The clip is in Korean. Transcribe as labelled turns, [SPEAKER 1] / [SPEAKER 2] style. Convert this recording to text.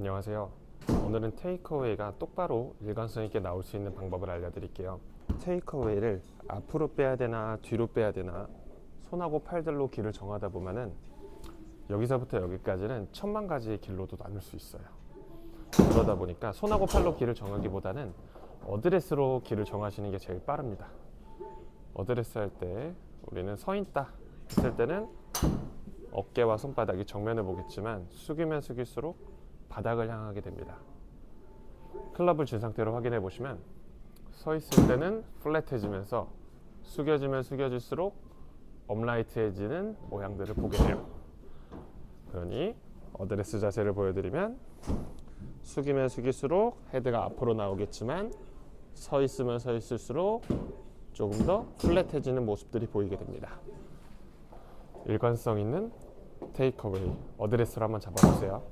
[SPEAKER 1] 안녕하세요. 오늘은 테이크어웨이가 똑바로 일관성 있게 나올 수 있는 방법을 알려드릴게요. 테이크어웨이를 앞으로 빼야 되나 뒤로 빼야 되나 손하고 팔들로 길을 정하다 보면은 여기서부터 여기까지는 천만 가지의 길로도 나눌 수 있어요. 그러다 보니까 손하고 팔로 길을 정하기보다는 어드레스로 길을 정하시는 게 제일 빠릅니다. 어드레스 할 때 우리는 서 있다 했을 때는 어깨와 손바닥이 정면을 보겠지만 숙이면 숙일수록 바닥을 향하게 됩니다. 클럽을 쥔 상태로 확인해 보시면 서 있을 때는 플랫해지면서 숙여지면 숙여질수록 업라이트해지는 모양들을 보게 돼요. 그러니 어드레스 자세를 보여드리면 숙이면 숙일수록 헤드가 앞으로 나오겠지만 서 있으면 서 있을수록 조금 더 플랫해지는 모습들이 보이게 됩니다. 일관성 있는 테이크어웨이 어드레스로 한번 잡아보세요.